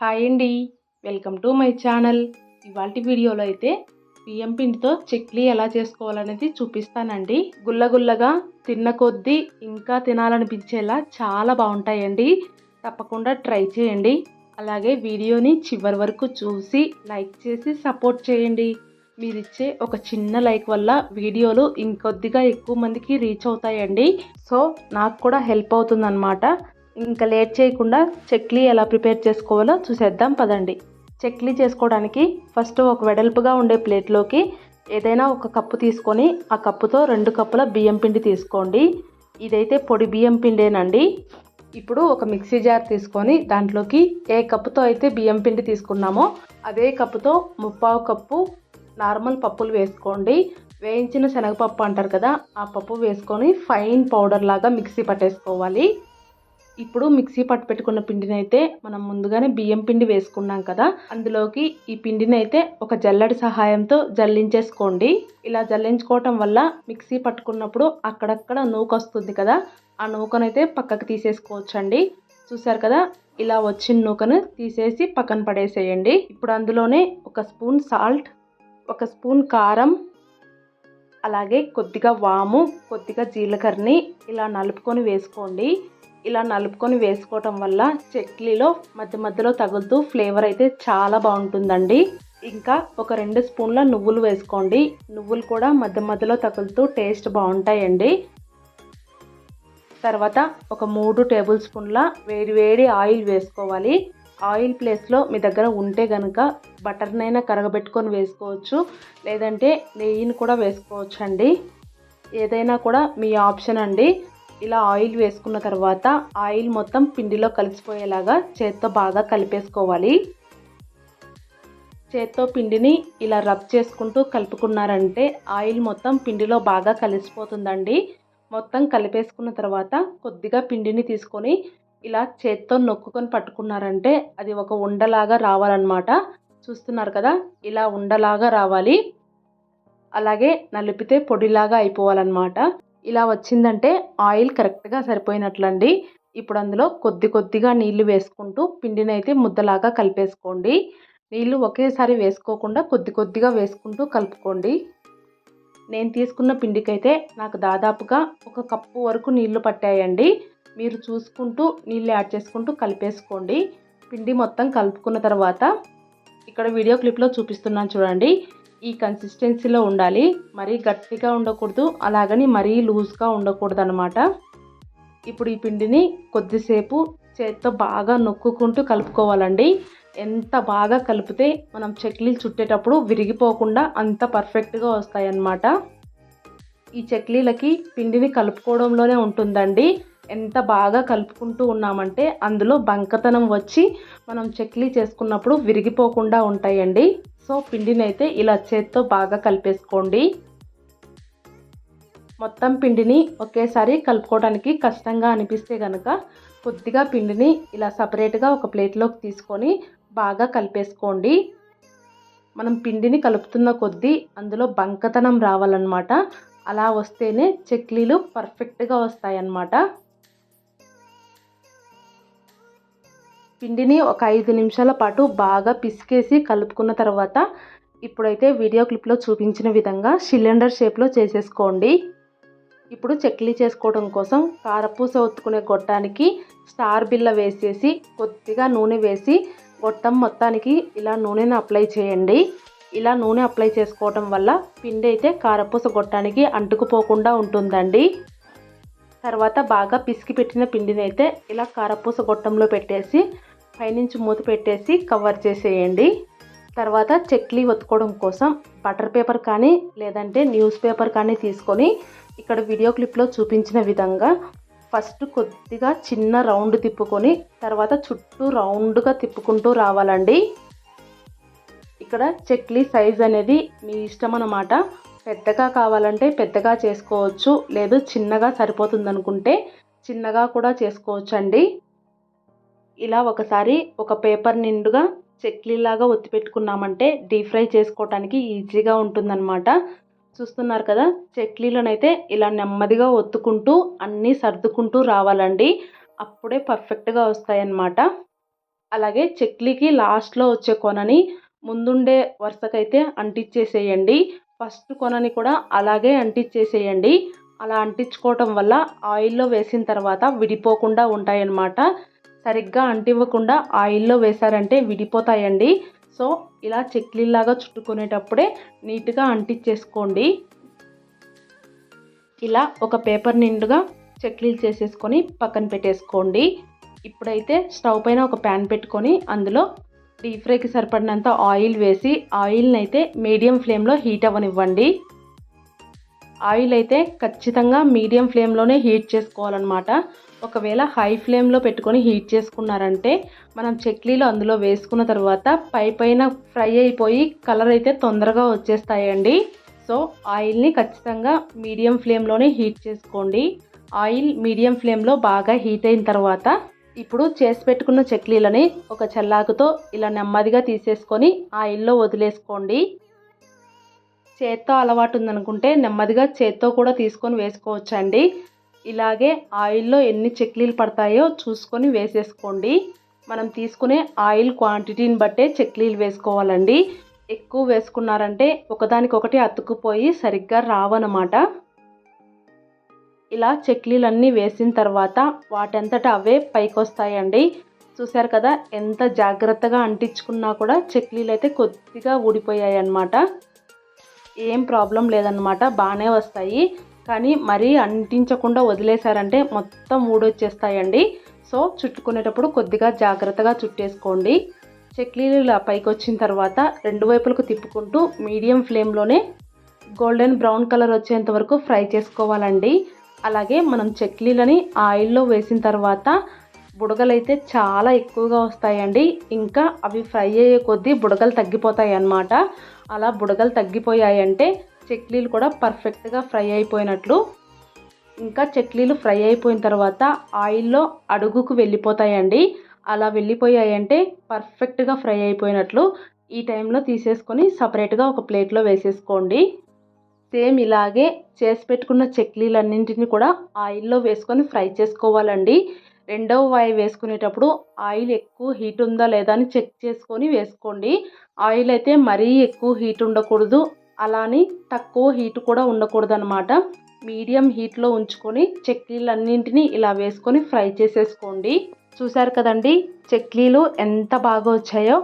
Hi అండి. Welcome to my channel. ఇవాళ వీడియోలో అయితే బియ్యం పిండితో చెక్లీ ఎలా చేసుకోవాలనేది చూపిస్తానండి. గుల్లగుల్లగా తిన్న కొద్దీ ఇంకా తినాలనిపించేలా చాలా బాగుంటాయండి. తప్పకుండా ట్రై చేయండి. అలాగే వీడియోని చివరి వరకు చూసి లైక్ చేసి సపోర్ట్ చేయండి. మీరిచ్చే ఒక చిన్న లైక్ వల్ల వీడియోలు ఇంకొద్దిగా ఎక్కువ మందికి రీచ్ అవుతాయండి. సో నాకు కూడా హెల్ప్ అవుతుందన్నమాట. ఇంకా లేట్ చేయకుండా చక్లీ ఎలా ప్రిపేర్ చేసుకోవాలో చూసేద్దాం పదండి. చక్లీ చేసుకోవడానికి ఫస్ట్ ఒక వెడల్పుగా ఉండే ప్లేట్లోకి ఏదైనా ఒక కప్పు తీసుకొని ఆ కప్పుతో రెండు కప్పుల బియ్యం పిండి తీసుకోండి. ఇదైతే పొడి బియ్యం పిండేనండి. ఇప్పుడు ఒక మిక్సీ జార్ తీసుకొని దాంట్లోకి ఏ కప్పుతో అయితే బియ్యం పిండి తీసుకున్నామో అదే కప్పుతో ముప్పావు కప్పు నార్మల్ పప్పులు వేసుకోండి. వేయించిన శనగపప్పు అంటారు కదా ఆ పప్పు వేసుకొని ఫైన్ పౌడర్ లాగా మిక్సీ పట్టేసుకోవాలి. ఇప్పుడు మిక్సీ పట్టు పెట్టుకున్న పిండిని అయితే మనం ముందుగానే బియ్యం పిండి వేసుకున్నాం కదా అందులోకి ఈ పిండిని అయితే ఒక జల్లడి సహాయంతో జల్లించేసుకోండి. ఇలా జల్లించుకోవటం వల్ల మిక్సీ పట్టుకున్నప్పుడు అక్కడక్కడ నూక వస్తుంది కదా ఆ నూకనైతే పక్కకు తీసేసుకోవచ్చండి. చూసారు కదా ఇలా వచ్చిన నూకను తీసేసి పక్కన పడేసేయండి. ఇప్పుడు అందులోనే ఒక స్పూన్ సాల్ట్ ఒక స్పూన్ కారం అలాగే కొద్దిగా వాము కొద్దిగా జీలకర్రని ఇలా నలుపుకొని వేసుకోండి. ఇలా నలుపుకొని వేసుకోవటం వల్ల చట్నీలో మధ్య మధ్యలో తగులుతూ ఫ్లేవర్ అయితే చాలా బాగుంటుందండి. ఇంకా ఒక రెండు స్పూన్ల నువ్వులు వేసుకోండి. నువ్వులు కూడా మధ్య మధ్యలో తగులుతూ టేస్ట్ బాగుంటాయండి. తర్వాత ఒక మూడు టేబుల్ స్పూన్ల వేడి వేడి ఆయిల్ వేసుకోవాలి. ఆయిల్ ప్లేస్లో మీ దగ్గర ఉంటే కనుక బటర్నైనా కరగబెట్టుకొని వేసుకోవచ్చు. లేదంటే నెయ్యిని కూడా వేసుకోవచ్చు అండి ఏదైనా కూడా మీ ఆప్షన్ అండి. ఇలా ఆయిల్ వేసుకున్న తర్వాత ఆయిల్ మొత్తం పిండిలో కలిసిపోయేలాగా చేత్తో బాగా కలిపేసుకోవాలి. చేత్తో పిండిని ఇలా రబ్ చేసుకుంటూ కలుపుకున్నారంటే ఆయిల్ మొత్తం పిండిలో బాగా కలిసిపోతుందండి. మొత్తం కలిపేసుకున్న తర్వాత కొద్దిగా పిండిని తీసుకొని ఇలా చేత్తో నొక్కుకొని పట్టుకున్నారంటే అది ఒక ఉండలాగా రావాలన్నమాట. చూస్తున్నారు కదా ఇలా ఉండలాగా రావాలి. అలాగే నలిపితే పొడిలాగా అయిపోవాలన్నమాట. ఇలా వచ్చిందంటే ఆయిల్ కరెక్ట్గా సరిపోయినట్లండి. ఇప్పుడు అందులో కొద్ది కొద్దిగా నీళ్ళు వేసుకుంటూ పిండిని అయితే ముద్దలాగా కలిపేసుకోండి. నీళ్ళు ఒకేసారి వేసుకోకుండా కొద్ది కొద్దిగా వేసుకుంటూ కలుపుకోండి. నేను తీసుకున్న పిండికైతే నాకు దాదాపుగా ఒక కప్పు వరకు నీళ్ళు పట్టాయండి. మీరు చూసుకుంటూ నీళ్ళు యాడ్ చేసుకుంటూ కలిపేసుకోండి. పిండి మొత్తం కలుపుకున్న తర్వాత ఇక్కడ వీడియో క్లిప్లో చూపిస్తున్నాను చూడండి. ఈ కన్సిస్టెన్సీలో ఉండాలి. మరీ గట్టిగా ఉండకూడదు. అలాగని మరీ లూజ్గా ఉండకూడదు అనమాట ఇప్పుడు ఈ పిండిని కొద్దిసేపు చేత్తో బాగా నొక్కుకుంటూ కలుపుకోవాలండి. ఎంత బాగా కలిపితే మనం చక్లీలు చుట్టేటప్పుడు విరిగిపోకుండా అంత పర్ఫెక్ట్గా వస్తాయన్నమాట. ఈ చక్లీలకి పిండిని కలుపుకోవడంలోనే ఉంటుందండి. ఎంత బాగా కలుపుకుంటూ ఉన్నామంటే అందులో బంకతనం వచ్చి మనం చక్లీ చేసుకున్నప్పుడు విరిగిపోకుండా ఉంటాయండి. సో పిండిని అయితే ఇలా చేత్తో బాగా కలిపేసుకోండి. మొత్తం పిండిని ఒకేసారి కలుపుకోవడానికి కష్టంగా అనిపిస్తే కనుక కొద్దిగా పిండిని ఇలా సపరేట్గా ఒక ప్లేట్లోకి తీసుకొని బాగా కలిపేసుకోండి. మనం పిండిని కలుపుతున్న కొద్దీ అందులో బంకతనం రావాలన్నమాట. అలా వస్తేనే చక్లీలు పర్ఫెక్ట్గా వస్తాయన్నమాట. పిండిని ఒక ఐదు నిమిషాల పాటు బాగా పిసికేసి కలుపుకున్న తర్వాత ఇప్పుడైతే వీడియో క్లిప్లో చూపించిన విధంగా సిలిండర్ షేప్లో చేసేసుకోండి. ఇప్పుడు చక్లీ చేసుకోవడం కోసం కారపూస ఒత్తుకునే గొట్టానికి స్టార్ బిల్ల వేసేసి కొద్దిగా నూనె వేసి గొట్టం మొత్తానికి ఇలా నూనెను అప్లై చేయండి. ఇలా నూనె అప్లై చేసుకోవడం వల్ల పిండి అయితే కారపూస గొట్టానికి అంటుకుపోకుండా ఉంటుందండి. తర్వాత బాగా పిసికి పెట్టిన పిండిని అయితే ఇలా కారపూస గొట్టంలో పెట్టేసి పైనుంచి మూత పెట్టేసి కవర్ చేసేయండి. తర్వాత చెక్లీ ఒత్తుకోవడం కోసం బటర్ పేపర్ కానీ లేదంటే న్యూస్ పేపర్ కానీ తీసుకొని ఇక్కడ వీడియో క్లిప్లో చూపించిన విధంగా ఫస్ట్ కొద్దిగా చిన్న రౌండ్ తిప్పుకొని తర్వాత చుట్టూ రౌండ్గా తిప్పుకుంటూ రావాలండి. ఇక్కడ చెక్లీ సైజ్ అనేది మీ ఇష్టం అన్నమాట. పెద్దగా కావాలంటే పెద్దగా చేసుకోవచ్చు. లేదు చిన్నగా సరిపోతుంది అనుకుంటే చిన్నగా కూడా చేసుకోవచ్చు అండి ఇలా ఒకసారి ఒక పేపర్ నిండుగా చెక్లీలాగా ఒత్తి పెట్టుకున్నామంటే డీప్ ఫ్రై చేసుకోవటానికి ఈజీగా ఉంటుందన్నమాట. చూస్తున్నారు కదా చక్లీలనైతే ఇలా నెమ్మదిగా ఒత్తుకుంటూ అన్నీ సర్దుకుంటూ రావాలండి. అప్పుడే పర్ఫెక్ట్గా వస్తాయన్నమాట. అలాగే చెక్లీకి లాస్ట్లో వచ్చే కొనని ముందుండే వరుసకైతే అంటించేసేయండి ఫస్ట్ కొనని కూడా అలాగే అంటించేసేయండి. అలా అంటించుకోవటం వల్ల ఆయిల్లో వేసిన తర్వాత విడిపోకుండా ఉంటాయన్నమాట. సరిగ్గా అంటివ్వకుండా ఆయిల్లో వేశారంటే విడిపోతాయండి. సో ఇలా చెక్లీలాగా చుట్టుకునేటప్పుడే నీట్గా అంటించేసుకోండి. ఇలా ఒక పేపర్ నిండుగా చెక్లీలు చేసేసుకొని పక్కన పెట్టేసుకోండి. ఇప్పుడైతే స్టవ్ పైన ఒక ప్యాన్ పెట్టుకొని అందులో డీప్ ఫ్రైకి సరిపడినంత ఆయిల్ వేసి ఆయిల్ని అయితే మీడియం ఫ్లేమ్లో హీట్ అవ్వనివ్వండి. ఆయిల్ అయితే ఖచ్చితంగా మీడియం ఫ్లేమ్లోనే హీట్ చేసుకోవాలన్నమాట. ఒకవేళ హై ఫ్లేమ్లో పెట్టుకొని హీట్ చేసుకున్నారంటే మనం చక్లీలు అందులో వేసుకున్న తర్వాత పై పైన ఫ్రై అయిపోయి కలర్ అయితే తొందరగా వచ్చేస్తాయండి. సో ఆయిల్ని ఖచ్చితంగా మీడియం ఫ్లేమ్లోనే హీట్ చేసుకోండి. ఆయిల్ మీడియం ఫ్లేమ్లో బాగా హీట్ అయిన తర్వాత ఇప్పుడు చేసి పెట్టుకున్న చక్లీలని ఒక చల్లాకుతో ఇలా నెమ్మదిగా తీసేసుకొని ఆయిల్లో వదిలేసుకోండి. చేత్తో అలవాటు ఉందనుకుంటే నెమ్మదిగా చేత్తో కూడా తీసుకొని వేసుకోవచ్చండి. ఇలాగే ఆయిల్లో ఎన్ని చక్లీలు పడతాయో చూసుకొని వేసేసుకోండి. మనం తీసుకునే ఆయిల్ క్వాంటిటీని బట్టే చక్లీలు వేసుకోవాలండి. ఎక్కువ వేసుకున్నారంటే ఒకదానికొకటి అతుక్కుపోయి సరిగ్గా రావన్నమాట ఇలా చెక్లీలన్నీ వేసిన తర్వాత వాటంతట అవే పైకి వస్తాయండి చూసారు కదా ఎంత జాగ్రత్తగా అంటించుకున్నా కూడా చక్లీలు అయితే కొద్దిగా ఊడిపోయాయి అన్నమాట ఏం ప్రాబ్లం లేదన్నమాట బాగానే వస్తాయి. కానీ మరీ అంటించకుండా వదిలేశారంటే మొత్తం ఊడొచ్చేస్తాయండి. సో చుట్టుకునేటప్పుడు కొద్దిగా జాగ్రత్తగా చుట్టేసుకోండి. చక్లీలు ఇలా పైకి వచ్చిన తర్వాత రెండు వైపులకు తిప్పుకుంటూ మీడియం ఫ్లేమ్లోనే గోల్డెన్ బ్రౌన్ కలర్ వచ్చేంత వరకు ఫ్రై చేసుకోవాలండి. అలాగే మనం చక్లీలని ఆయిల్లో వేసిన తర్వాత బుడగలైతే చాలా ఎక్కువగా వస్తాయండి. ఇంకా అవి ఫ్రై అయ్యే కొద్దీ బుడగలు తగ్గిపోతాయి అన్నమాట. అలా బుడగలు తగ్గిపోయాయంటే చక్లీలు కూడా పర్ఫెక్ట్గా ఫ్రై అయిపోయినట్లు. ఇంకా చక్లీలు ఫ్రై అయిపోయిన తర్వాత ఆయిల్లో అడుగుకు వెళ్ళిపోతాయండి. అలా వెళ్ళిపోయాయంటే పర్ఫెక్ట్గా ఫ్రై అయిపోయినట్లు. ఈ టైంలో తీసేసుకొని సపరేట్గా ఒక ప్లేట్లో వేసేసుకోండి. సేమ్ ఇలాగే చేసి పెట్టుకున్న చక్లీలన్నింటినీ కూడా ఆయిల్లో వేసుకొని ఫ్రై చేసుకోవాలండి. రెండవ వాయి వేసుకునేటప్పుడు ఆయిల్ ఎక్కువ హీట్ ఉందా లేదా అని చెక్ చేసుకొని వేసుకోండి. ఆయిల్ అయితే మరీ ఎక్కువ హీట్ ఉండకూడదు. అలానే తక్కువ హీట్ కూడా ఉండకూడదు అనమాట మీడియం హీట్లో ఉంచుకొని చెక్లీలన్నింటినీ ఇలా వేసుకొని ఫ్రై చేసేసుకోండి. చూసారు కదండి చక్లీలు ఎంత బాగా వచ్చాయో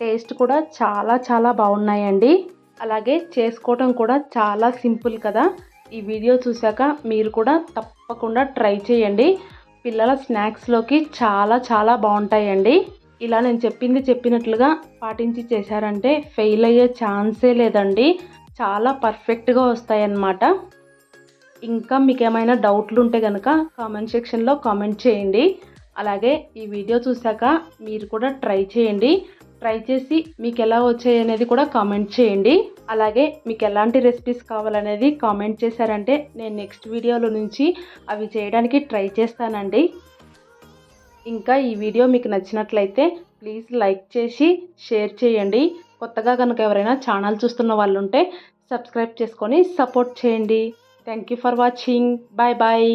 టేస్ట్ కూడా చాలా చాలా బాగున్నాయండి. అలాగే చేసుకోవటం కూడా చాలా సింపుల్ కదా. ఈ వీడియో చూశాక మీరు కూడా తప్పకుండా ట్రై చేయండి. పిల్లల స్నాక్స్లోకి చాలా చాలా బాగుంటాయండి. ఇలా నేను చెప్పింది చెప్పినట్లుగా పాటించి చేశారంటే ఫెయిల్ అయ్యే ఛాన్సే లేదండి. చాలా పర్ఫెక్ట్గా వస్తాయన్నమాట. ఇంకా మీకు ఏమైనా డౌట్లు ఉంటే కనుక కామెంట్ సెక్షన్లో కామెంట్ చేయండి. అలాగే ఈ వీడియో చూశాక మీరు కూడా ట్రై చేయండి. ట్రై చేసి మీకు ఎలా వచ్చాయి అనేది కూడా కామెంట్ చేయండి. అలాగే మీకు ఎలాంటి రెసిపీస్ కావాలనేది కామెంట్ చేశారంటే నేను నెక్స్ట్ వీడియోలో నుంచి అవి చేయడానికి ట్రై చేస్తానండి. ఇంకా ఈ వీడియో మీకు నచ్చినట్లయితే ప్లీజ్ లైక్ చేసి షేర్ చేయండి. కొత్తగా కనుక ఎవరైనా ఛానల్ చూస్తున్న వాళ్ళు ఉంటే సబ్స్క్రైబ్ చేసుకొని సపోర్ట్ చేయండి. Thank you for watching bye bye